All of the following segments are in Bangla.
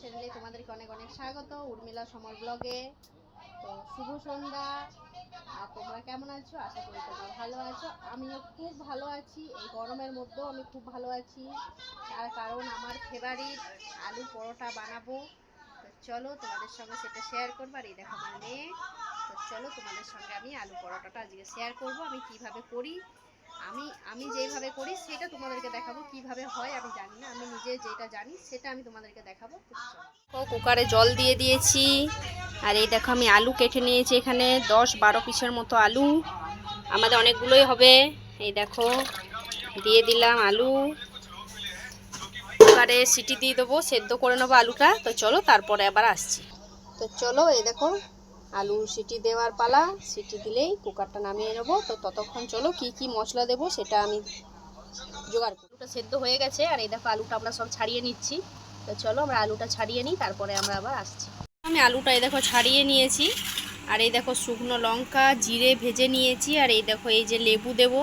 চ্যানেলে তোমাদেরকে অনেক অনেক স্বাগত, উর্মিলা সমর ব্লগে। তো শুভ সন্ধ্যা। আর তোমরা কেমন আছো? আশা করি তোমরা ভালো আছো। আমিও খুব ভালো আছি। এই গরমের মধ্যেও আমি খুব ভালো আছি। তার কারণ আমার ফেভারিট আলু পরোটা বানাবো। তো চলো তোমাদের সঙ্গে সেটা শেয়ার করব আর এই দেখো আমার মেয়ে। তো চলো তোমাদের সঙ্গে আমি আলু পরোটাটা আজকে শেয়ার করব। আমি কীভাবে করি আমি আমি যেইভাবে করি সেটা তোমাদেরকে দেখাবো, কীভাবে হয় আমি জানি না। আমি নিজে যেটা জানি সেটা আমি তোমাদেরকে দেখাবো। ও কুকারে জল দিয়ে দিয়েছি। আর এই দেখো, আমি আলু কেটে নিয়েছি এখানে, দশ বারো পিসের মতো আলু। আমাদের অনেকগুলোই হবে। এই দেখো, দিয়ে দিলাম আলু। কুকারে সিটি দিয়ে দেবো, সেদ্ধ করে নেব আলুটা। তো চলো, তারপরে আবার আসছি। তো চলো, এই দেখো আলু সিটি দেওয়ার পালা, সিটি দিলেই কুকারটা নামিয়ে নেব। তো ততক্ষণ চলো কি কি মশলা দেবো সেটা আমি জোগাড় করি। আলুটা সেদ্ধ হয়ে গেছে, আর এই দেখো আলুটা আমরা সব ছাড়িয়ে নিচ্ছি। তো চলো আমরা আলুটা ছাড়িয়ে নিই, তারপরে আমরা আবার আসছি। আমি আলুটা এই দেখো ছাড়িয়ে নিয়েছি, আর এই দেখো শুকনো লঙ্কা, জিরে ভেজে নিয়েছি, আর এই দেখো এই যে লেবু দেব।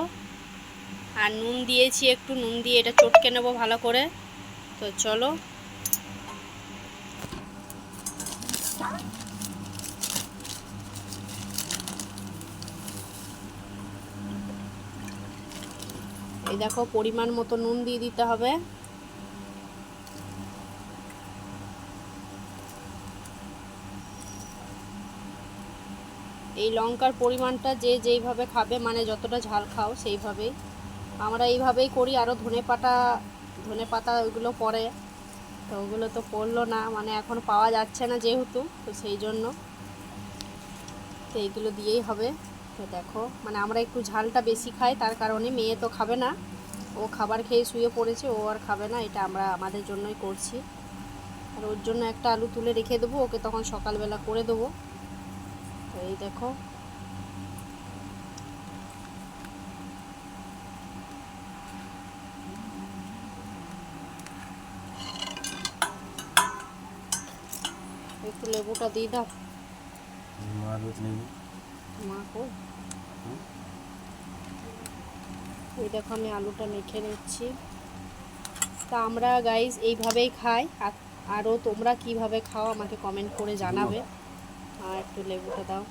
আর নুন দিয়েছি, একটু নুন দিয়ে এটা চটকে নেব ভালো করে। তো চলো এই দেখো, পরিমাণ মতো নুন দিয়ে দিতে হবে। এই লঙ্কার পরিমাণটা যে যেইভাবে খাবে মানে যতটা ঝাল খাও সেইভাবেই। আমরা এইভাবেই করি আরও ধনে পাতা ধনে পাতা ওইগুলো পড়ে তো ওগুলো তো পড়ল না মানে এখন পাওয়া যাচ্ছে না যেহেতু, তো সেই জন্য তো এইগুলো দিয়েই হবে। তো দেখো মানে আমরা একটু ঝালটা বেশি খাই, তার কারণে মেয়ে তো খাবে না। ও খাবার খেয়ে শুয়ে পড়েছে, ও আর খাবে না, এটা আমরা আমাদের জন্যই করছি। আর ওর জন্য একটা আলু তুলে রেখে দেবো, ওকে তখন সকালবেলা করে দেবো। তো এই দেখো। একটু লেবুটা দিয়ে দাও। মা কো এই দেখো আমি আলুটা মেখে নিচ্ছি। তা আমরা গাইজ এইভাবেই খাই। আর আরও তোমরা কীভাবে খাও আমাকে কমেন্ট করে জানাবে। আর একটু লেবুটা দাও।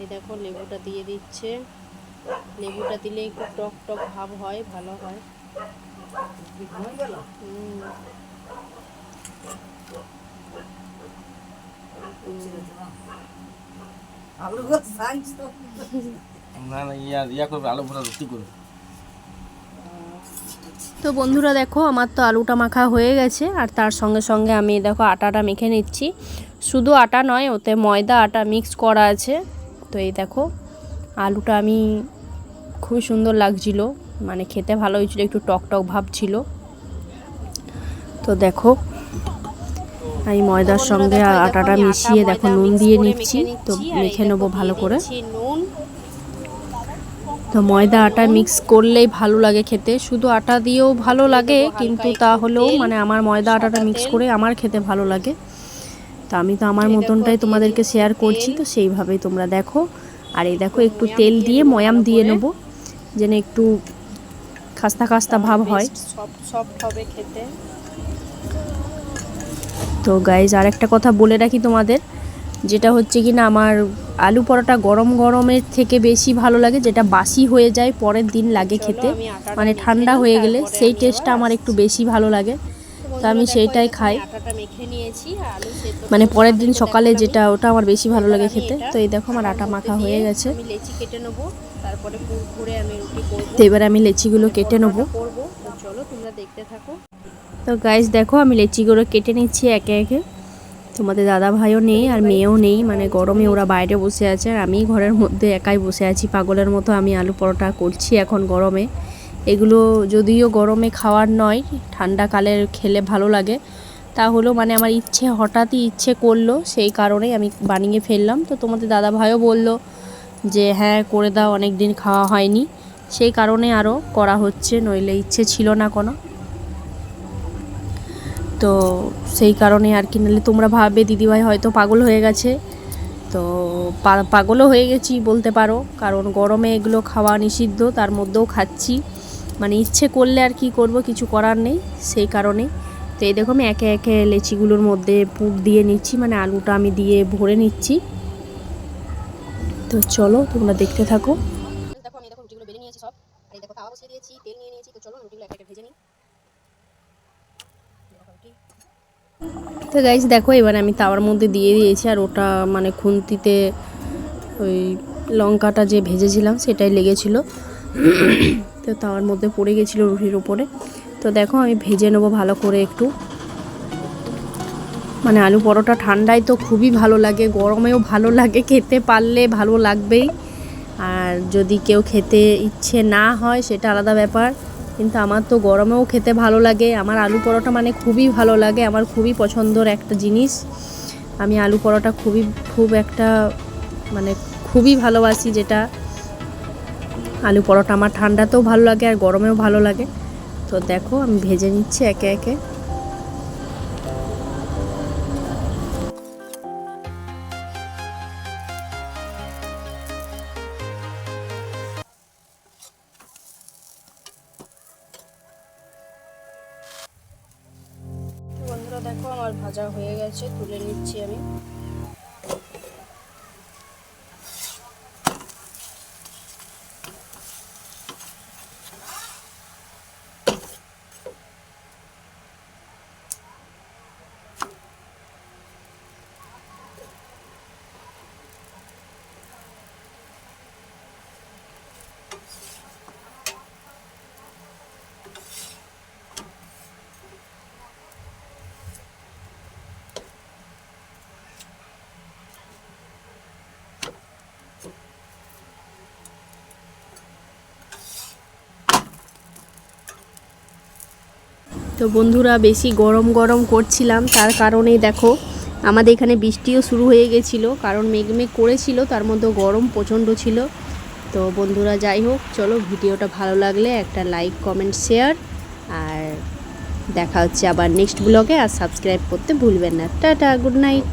এই দেখো লেবুটা দিয়ে দিচ্ছে। লেবুটা দিলে একটু টক টক ভাব হয় ভালো হয়। হুম। না না ইয়া ইয়া করবে আলু ভরা রুটি করবে। তো বন্ধুরা দেখো আমার তো আলুটা মাখা হয়ে গেছে আর তার সঙ্গে সঙ্গে আমি দেখো আটাটা মেখে নিচ্ছি। শুধু আটা নয় ওতে ময়দা আটা মিক্স করা আছে। তো এই দেখো আলুটা আমি খুবই সুন্দর লাগছিল মানে খেতে ভালো হয়েছিল একটু টক টক ভাব ছিল। তো দেখো আমি ময়দার সঙ্গে আটাটা মিশিয়ে দেখো, নুন দিয়ে নিচ্ছি। তো মেখে নেব ভালো করে। নুন তো ময়দা, আটা মিক্স করলেই ভালো লাগে খেতে। শুধু আটা দিয়েও ভালো লাগে, কিন্তু তাহলেও মানে আমার ময়দা, আটাটা মিক্স করে আমার খেতে ভালো লাগে। তো আমি তো আমার মতনটাই তোমাদেরকে শেয়ার করছি, তো সেইভাবেই তোমরা দেখো। আর এই দেখো, একটু তেল দিয়ে ময়াম দিয়ে নেব, যেন একটু খাস্তা খাস্তা ভাব হয়। সব সব হবে খেতে। তো গাইজ আর একটা কথা বলে রাখি তোমাদের যেটা হচ্ছে কি না আমার আলু পরোটা গরম গরমের থেকে বেশি ভালো লাগে যেটা বাসি হয়ে যায় পরের দিন লাগে খেতে। মানে ঠান্ডা হয়ে গেলে সেই টেস্টটা আমার একটু বেশি ভালো লাগে। তো আমি সেইটাই খাই। মানে পরের দিন সকালে যেটা ওটা আমার বেশি ভালো লাগে খেতে। তো এই দেখো আমার আটা মাখা হয়ে গেছে। লেচি কেটে নেব তারপরে আমি রুটি তো এবার আমি লেচিগুলো কেটে নেব। চলো তোমরা দেখতে থাকো। তো গাইজ দেখো, আমি লেচিগুলো কেটে নিচ্ছি একে একে। তোমাদের দাদা ভাইও নেই আর মেয়েও নেই মানে গরমে ওরা বাইরে বসে আছে আর আমি ঘরের মধ্যে একাই বসে আছি। পাগলের মতো আমি আলু পরোটা করছি এখন গরমে। এগুলো যদিও গরমে খাওয়ার নয় ঠান্ডাকালের খেলে ভালো লাগে। তাহলেও মানে আমার ইচ্ছে, হঠাৎই ইচ্ছে করল, সেই কারণেই আমি বানিয়ে ফেললাম। তো তোমাদের দাদা ভাইও বলল যে হ্যাঁ করে দাও অনেক দিন খাওয়া হয়নি। সেই কারণে আরও করা হচ্ছে, নইলে ইচ্ছে ছিল না কোনো। তো সেই কারণে আর কি, নাহলে তোমরা ভাববে দিদিভাই হয়তো পাগল হয়ে গেছে। তো পাগলও হয়ে গেছি বলতে পারো, কারণ গরমে এগুলো খাওয়া নিষিদ্ধ, তার মধ্যেও খাচ্ছি। মানে ইচ্ছে করলে আর কি করব, কিছু করার নেই সেই কারণে। তো এই দেখো আমি একে একে লেচিগুলোর মধ্যে পুর দিয়ে নিচ্ছি মানে আলুটা আমি দিয়ে ভরে নিচ্ছি। তো চলো তোমরা দেখতে থাকো। দেখো আমি দেখো রুটিগুলো বেলে নিয়েছি সব। আর দেখো তাওয়া বসিয়ে দিয়েছি, তেল নিয়ে নিয়েছি, তো চলো রুটিগুলো একটা ভেজে নিই দেখো রুটি তো গাইজ দেখো, এবার আমি তাওয়ার মধ্যে দিয়ে দিয়েছি, আর ওটা মানে খুন্তিতে ওই লঙ্কাটা যে ভেজেছিলাম, সেটাই লেগেছিল। তো তাওয়ার মধ্যে পড়ে গেছিল রুটির উপরে। তো দেখো, আমি ভেজে নেব ভালো করে একটু। মানে আলু পরোটা ঠান্ডায় তো খুবই ভালো লাগে, গরমেও ভালো লাগে, খেতে পারলে ভালো লাগবেই। আর যদি কেউ খেতে ইচ্ছে না হয়, সেটা আলাদা ব্যাপার। কিন্তু আমার তো গরমেও খেতে ভালো লাগে। আমার আলু পরোটা মানে খুবই ভালো লাগে, আমার খুবই পছন্দর একটা জিনিস। আমি আলু পরোটা খুবই, খুব একটা মানে খুবই ভালোবাসি যেটা। আলু পরোটা আমার ঠান্ডাতেও ভালো লাগে আর গরমেও ভালো লাগে। তো দেখো আমি ভেজে নিচ্ছি একে একে। দেখো আমার ভাজা হয়ে গেছে তুলে নিচ্ছি আমি। তো বন্ধুরা বেশি গরম গরম করছিলাম, তার কারণে দেখো আমাদের এখানে বৃষ্টিও শুরু হয়ে গেছিল, কারণ মেঘমেঘ করেছিল, তার মধ্যে গরম প্রচণ্ড ছিল। তো বন্ধুরা যাই হোক, চলো ভিডিওটা ভালো লাগলে একটা লাইক, কমেন্ট, শেয়ার, আর দেখা হচ্ছে আবার নেক্সট ব্লগে, আর সাবস্ক্রাইব করতে ভুলবেন না। Tata, good night.